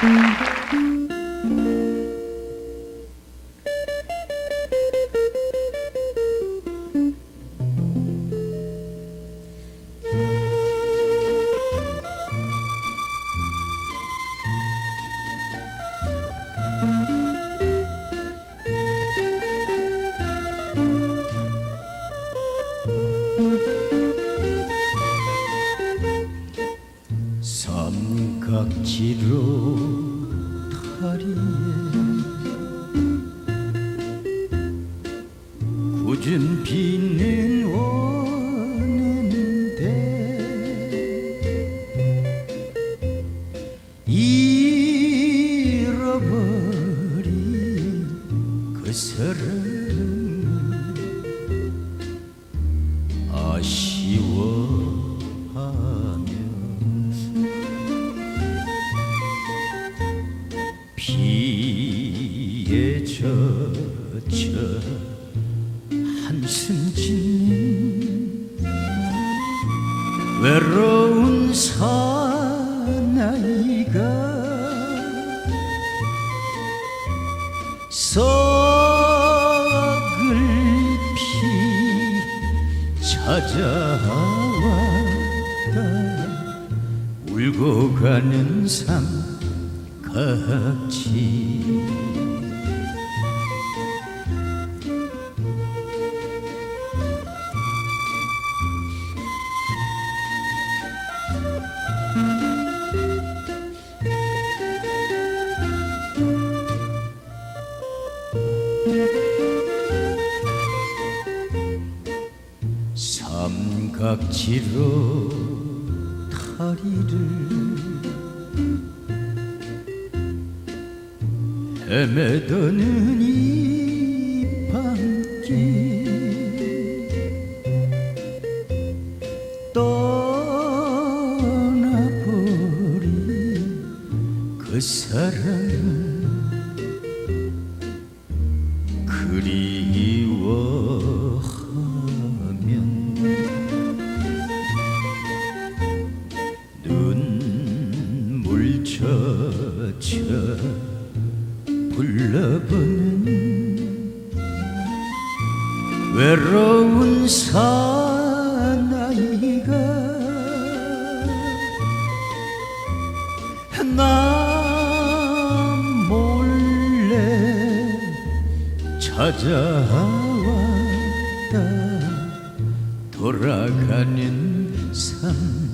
삼 각지로 다리에 굳은 비는 오는데 잃어버린 그 사람 비에 젖혀 한숨 짓는 외로운 사나이가 썩을 피 찾아왔다. 울고 가는 삼 각지 삼각지로 다리를 헤매더는 이 밤길. 떠나버린 그 사랑을 그리워하면 눈물 젖혀 불러보는 외로운 사나이가 나 몰래 찾아왔다. 돌아가는 삼각지